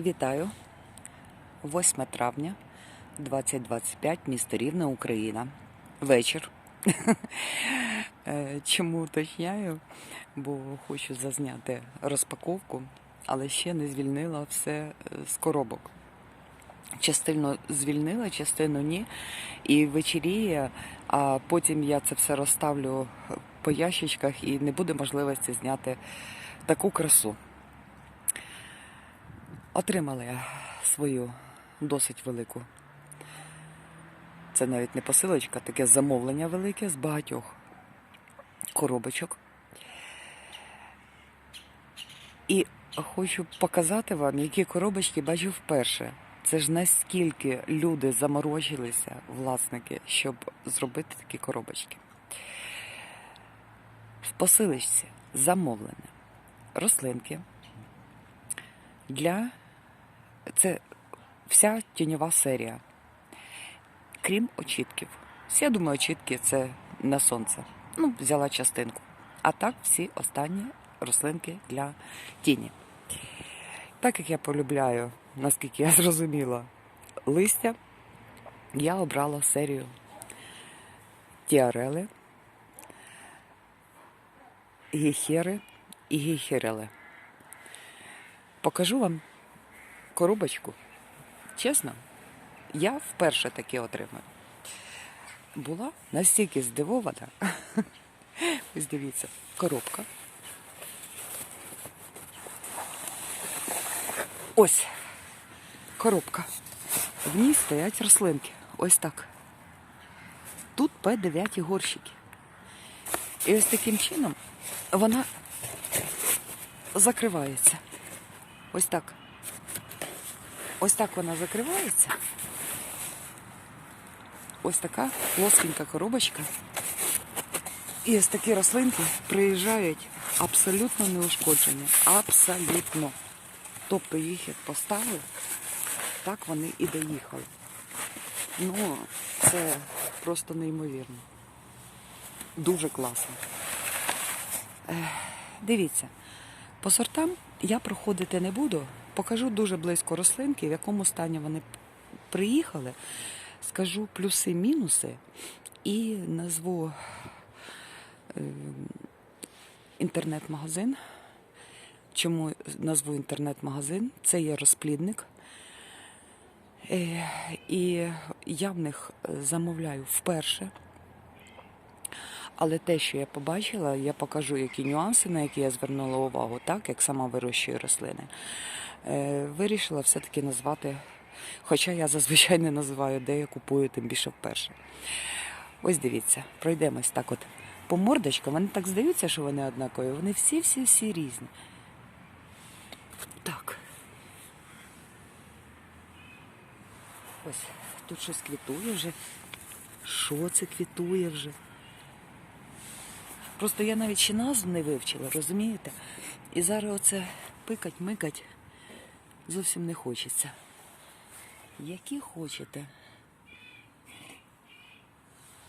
Вітаю. 8 травня 2025, місто Рівне, Україна. Вечір. Е, Чому уточняю? Бо хочу зазняти розпаковку, але ще не звільнила все е, з коробок. Частину звільнила, частину ні. І вечеріє, а потім я це все розставлю по ящичках і не буде можливості зняти таку красу. Отримала я свою досить велику. Це навіть не посилочка, таке замовлення велике з багатьох коробочок. І хочу показати вам, які коробочки бачу вперше. Це ж наскільки люди заморочилися, власники, щоб зробити такі коробочки. В посилочці замовлене рослинки для це вся тіньова серія, крім очітків. Я думаю, очітки це на сонце. Ну, взяла частинку. А так всі останні рослинки для тіні. Так як я полюбляю, наскільки я зрозуміла, листя, я обрала серію тіарели, гіхери і гіхерели. Покажу вам коробочку. Чесно, я вперше таке отримаю. Була настільки здивована. Ось дивіться, коробка. Ось коробка. В ній стоять рослинки. Ось так. Тут П9 горщики. І ось таким чином вона закривається. Ось так. Ось так вона закривається. Ось така плоскенька коробочка. І ось такі рослинки приїжджають абсолютно неушкоджені. Абсолютно. Тобто їх як поставили, так вони і доїхали. Ну, це просто неймовірно. Дуже класно. Дивіться, по сортам я проходити не буду. Покажу дуже близько рослинки, в якому стані вони приїхали. Скажу плюси-мінуси і назву е, інтернет-магазин. Чому назву інтернет-магазин? Це є розплідник. Е, І я в них замовляю вперше. Але те, що я побачила, я покажу, які нюанси, на які я звернула увагу, так як сама вирощую рослини. Е, Вирішила все-таки назвати, хоча я зазвичай не називаю, де я купую, тим більше вперше. Ось дивіться, пройдемось так от по мордочкам. Вони так здаються, що вони однакові. Вони всі-всі-всі різні. Так. Ось тут щось квітує вже. Що це квітує вже? Просто я навіть ще назву не вивчила, розумієте? І зараз оце пикать-микать зовсім не хочеться. Які хочете.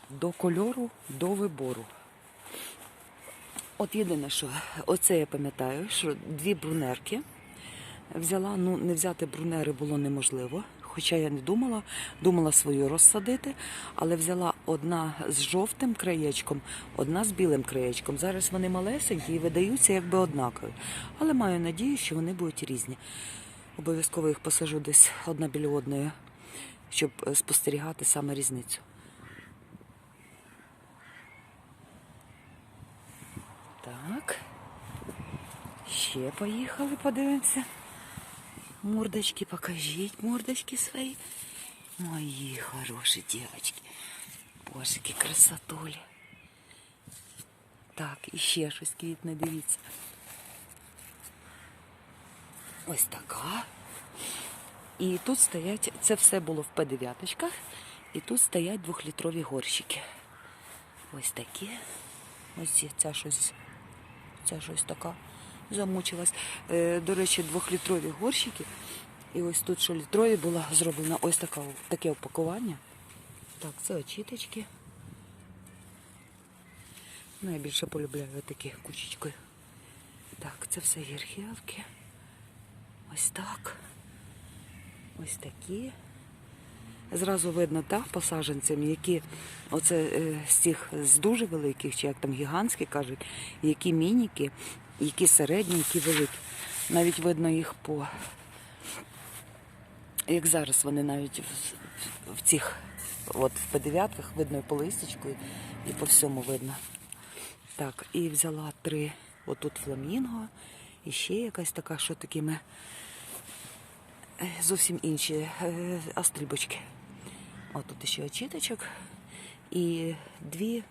До кольору, до вибору. От єдине, що оце я пам'ятаю, що дві брунерки взяла, ну не взяти брунери було неможливо. Хоча я не думала, думала свою розсадити, але взяла одна з жовтим краєчком, одна з білим краєчком. Зараз вони малесенькі і видаються якби однакові. Але маю надію, що вони будуть різні. Обов'язково їх посажу десь одна біля одної, щоб е, спостерігати саме різницю. Так. Ще поїхали, подивимося. Мордочки покажіть, мордочки свої. Мої хороші дівчатки. Боже, які красотулі. Так, і ще щось квітне, дивіться. Ось така. І тут стоять, це все було в П9, і тут стоять двохлітрові горщики. Ось такі. Ось ця щось, ця щось така замучилась. Е, до речі, двохлітрові горщики. І ось тут, що літрові, була зроблена ось така, таке упакування. Так, це очіточки. Найбільше полюбляю такі кучечкою. Так, це все гірхівки. Ось так. Ось такі. Зразу видно так посадженцям, які оце е, з цих з дуже великих, чи як там гігантські кажуть, які мініки, які середні, які великі. Навіть видно їх по. Як зараз вони навіть в, в цих, от в П9 видно і по листочку, і по всьому видно. Так, і взяла три, отут фламінго, і ще якась така, що такими е, зовсім інші е, астрибочки. От тут ще очіточок і дві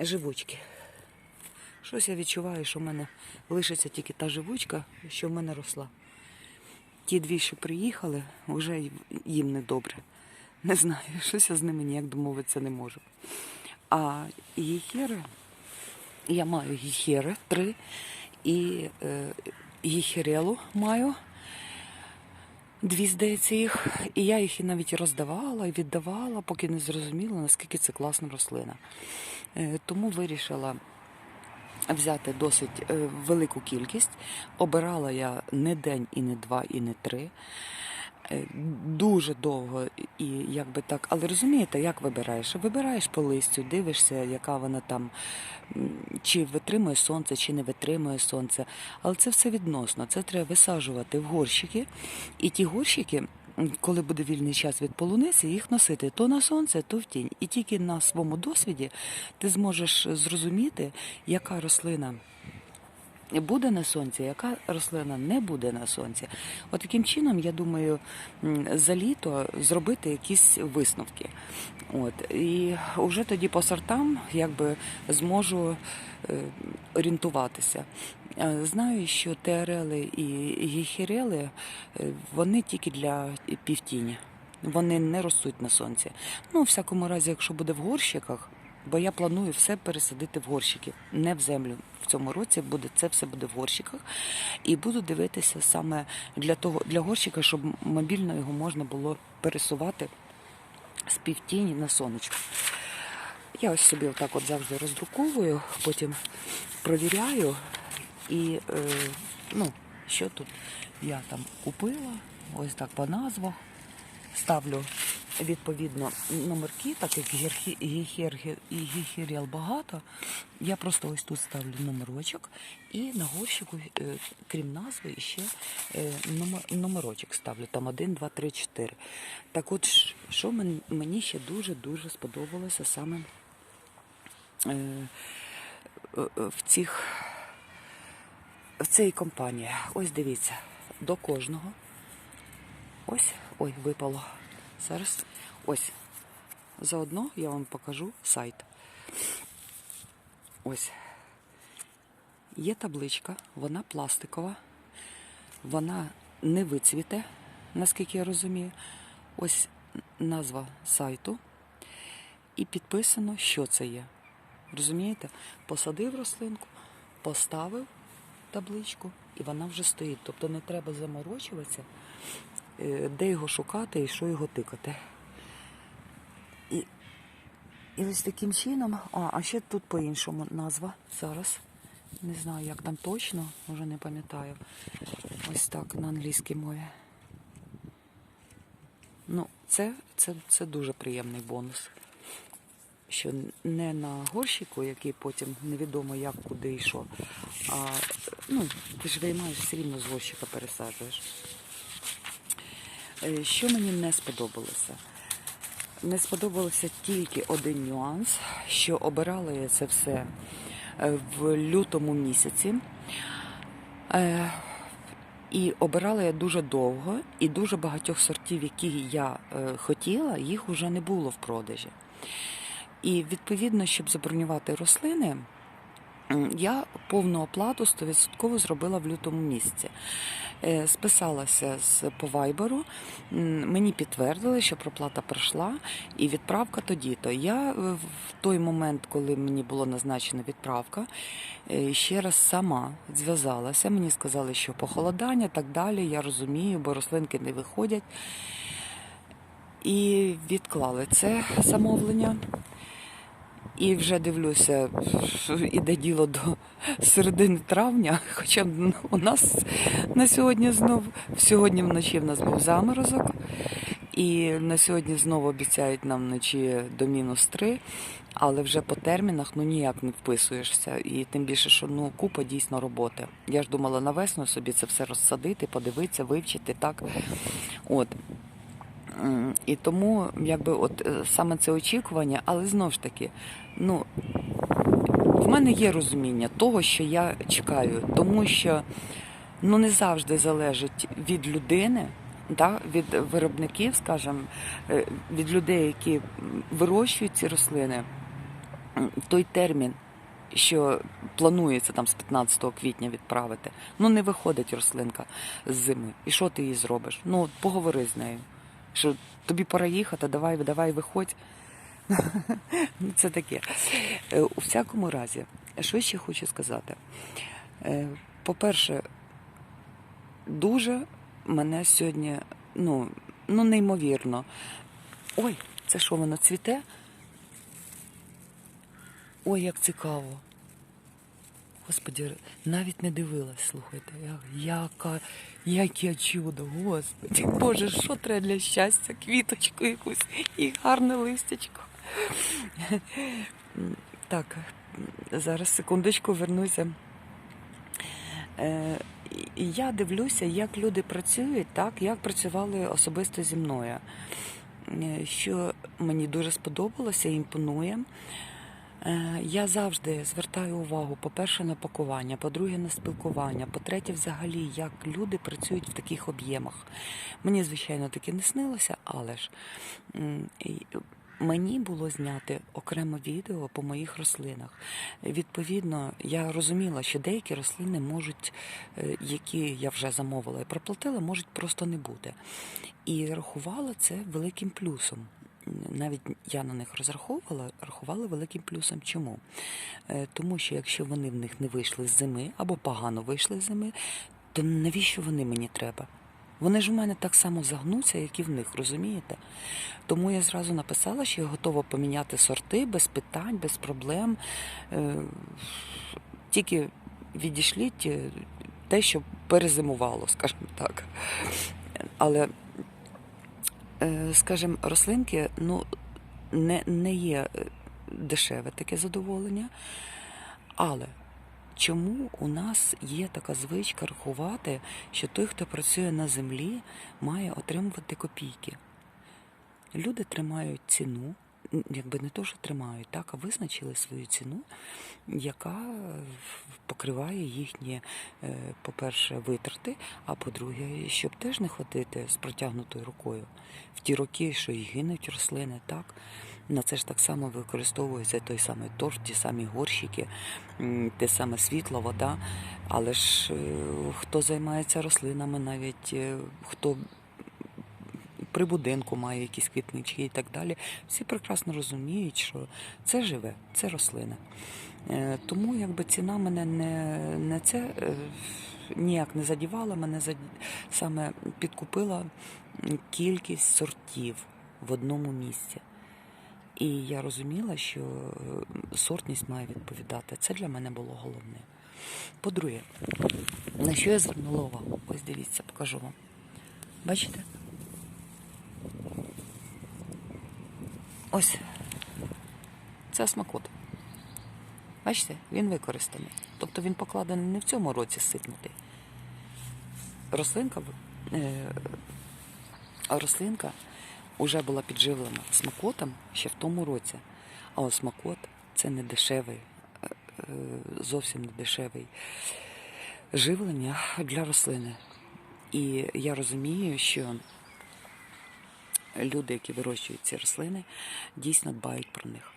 живучки. Щось я відчуваю, що в мене лишиться тільки та живучка, що в мене росла. Ті дві, що приїхали, вже їм не добре. Не знаю, щось я з ними ніяк домовитися не можу. А гіхери, я маю гіхери три і е, гіхерелу маю. Дві, здається, їх. І я їх і навіть роздавала і віддавала, поки не зрозуміла, наскільки це класна рослина. Е, Тому вирішила взяти досить е, велику кількість. Обирала я не день, і не два, і не три. Е, Дуже довго і якби так, але розумієте, як вибираєш? Вибираєш по листю, дивишся, яка вона там, чи витримує сонце, чи не витримує сонце. Але це все відносно. Це треба висаджувати в горщики. І ті горщики, коли буде вільний час від полуниці, їх носити то на сонце, то в тінь. І тільки на своєму досвіді ти зможеш зрозуміти, яка рослина буде на сонці, яка рослина не буде на сонці. От таким чином, я думаю, за літо зробити якісь висновки. От. І вже тоді по сортам якби зможу е, орієнтуватися. Знаю, що ТРЛи і гіхерели е, вони тільки для півтіні. Вони не ростуть на сонці. Ну, у всякому разі, якщо буде в горщиках, бо я планую все пересадити в горщики, не в землю. В цьому році буде це все буде в горщиках. І буду дивитися саме для того для горщика, щоб мобільно його можна було пересувати з півтіні на сонечко. Я ось собі отак от завжди роздруковую, потім провіряю і е, ну, що тут я там купила, ось так по назвах. Ставлю відповідно номерки, так як гіхеріал багато. Я просто ось тут ставлю номерочок і на горщику, е, крім назви, ще е, номер, номерочок ставлю. Там 1, 2, 3, 4. Так от, що мені ще дуже-дуже сподобалося саме е, в цих в цій компанії. Ось дивіться, до кожного. Ось, ой, випало. Зараз. Ось. Заодно я вам покажу сайт. Ось. Є табличка, вона пластикова, вона не вицвіте, наскільки я розумію. Ось назва сайту. І підписано, що це є. Розумієте? Посадив рослинку, поставив табличку, і вона вже стоїть. Тобто не треба заморочуватися, е, де його шукати і що його тикати. І, і ось таким чином, а, а ще тут по-іншому назва зараз. Не знаю, як там точно, вже не пам'ятаю. Ось так на англійській мові. Ну, це, це, це дуже приємний бонус. Що не на горщику, який потім невідомо як, куди що, а ну, ти ж виймаєш все рівно з горщика пересаджуєш. Е, Що мені не сподобалося? Не сподобався тільки один нюанс, що обирала я це все е, в лютому місяці. Е, І обирала я дуже довго, і дуже багатьох сортів, які я хотіла, їх вже не було в продажі. І відповідно, щоб забронювати рослини, я повну оплату 100% зробила в лютому місяці. Е, Списалася з по вайберу, мені підтвердили, що проплата пройшла, і відправка тоді-то. Я е, в той момент, коли мені було назначена відправка, е, ще раз сама зв'язалася. Мені сказали, що похолодання, так далі. Я розумію, бо рослинки не виходять. І відклали це замовлення. І вже дивлюся, іде діло до середини травня, хоча у нас на сьогодні знов, сьогодні вночі в нас був заморозок, і на сьогодні знову обіцяють нам вночі до мінус 3, але вже по термінах ну ніяк не вписуєшся. І тим більше, що ну купа дійсно роботи. Я ж думала на весну собі це все розсадити, подивитися, вивчити так. От. І тому, якби, от е, саме це очікування, але знову ж таки, ну в мене є розуміння того, що я чекаю, тому що ну не завжди залежить від людини, да, від виробників, скажімо, е, від людей, які вирощують ці рослини, той термін. Що планується там з 15 квітня відправити, ну не виходить рослинка з зими. І що ти їй зробиш? Ну поговори з нею. Що тобі пора їхати, давай, давай, виходь. Ну, Це таке. Е, У всякому разі, що ще хочу сказати. Е, По-перше, дуже мене сьогодні, ну, ну неймовірно. Ой, це що воно цвіте? Ой, як цікаво. Господи, навіть не дивилась, слухайте, яка, яке чудо, господи, Боже, що треба для щастя? Квіточку якусь і гарне листячко. Так, зараз секундочку вернуся. Е, Я дивлюся, як люди працюють, так, як працювали особисто зі мною. Е, Що мені дуже сподобалося, імпонує. Е, Я завжди звертаю увагу, по-перше, на пакування, по-друге, на спілкування, по-третє, взагалі, як люди працюють в таких об'ємах. Мені, звичайно, таке не снилося, але ж мені було зняти окреме відео по моїх рослинах. Відповідно, я розуміла, що деякі рослини можуть, е, які я вже замовила і проплатила, можуть просто не бути. І рахувала це великим плюсом навіть я на них розраховувала, рахувала великим плюсом. Чому? Е, Тому що якщо вони в них не вийшли з зими або погано вийшли з зими, то навіщо вони мені треба? Вони ж у мене так само загнуться, як і в них, розумієте? Тому я зразу написала, що я готова поміняти сорти без питань, без проблем. Е, Тільки відійшліть е, те, що перезимувало, скажімо так. Але скажімо, рослинки ну, не, не є е, дешеве таке задоволення. Але чому у нас є така звичка рахувати, що той, хто працює на землі, має отримувати копійки? Люди тримають ціну, якби не то, що тримають, так, а визначили свою ціну, яка е, покриває їхні, е, по-перше, витрати, а по-друге, щоб теж не ходити з протягнутою рукою. В ті роки, що і гинуть рослини, так. На це ж так само використовується той самий торф, ті самі горщики, те саме світло, вода. Але ж е, хто займається рослинами, навіть хто при будинку має якісь квітнички і так далі, всі прекрасно розуміють, що це живе, це рослина. Е, Тому якби ціна мене не, не це е, ніяк не задівала, мене саме підкупила кількість сортів в одному місці. І я розуміла, що е, сортність має відповідати. Це для мене було головне. По-друге, на що я звернула увагу? Ось дивіться, покажу вам. Бачите? Ось це смакот. Бачите, він використаний. Тобто він покладений не в цьому році сипнутий. Рослинка, е, рослинка вже була підживлена смакотом ще в тому році. А ось смакот це не дешевий, е, е, зовсім не дешевий живлення для рослини. І я розумію, що люди, які вирощують ці рослини, дійсно дбають про них.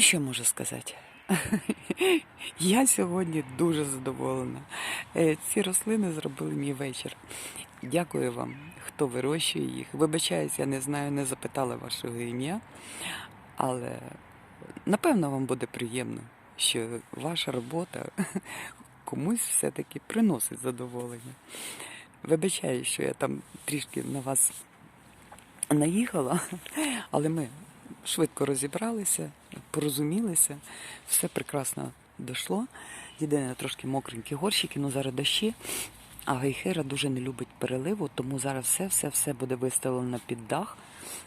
Що можу сказати? Я сьогодні дуже задоволена. Е, Ці рослини зробили мій вечір. Дякую вам, хто вирощує їх. Вибачаюсь, я не знаю, не запитала вашого ім'я, але напевно вам буде приємно, що ваша робота комусь все-таки приносить задоволення. Вибачаю, що я там трішки на вас наїхала, але ми швидко розібралися, порозумілися, все прекрасно дійшло. Єдине трошки мокренькі горщики, ну зараз дощі. А гейхера дуже не любить переливу, тому зараз все-все-все буде виставлено під дах.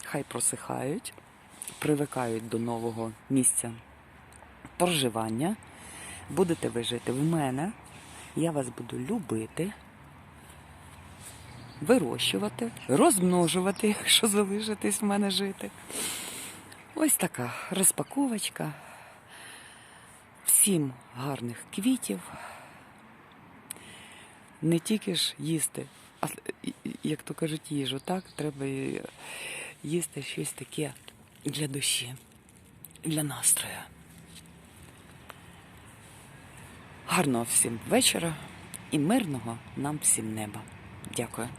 Хай просихають, привикають до нового місця проживання. Будете ви жити в мене. Я вас буду любити, вирощувати, розмножувати, якщо залишитесь в мене жити. Ось така розпаковочка. Всім гарних квітів. Не тільки ж їсти, а як то кажуть, їжу, так? Треба їсти щось таке для душі, для настрою. Гарного всім вечора і мирного нам всім неба. Дякую.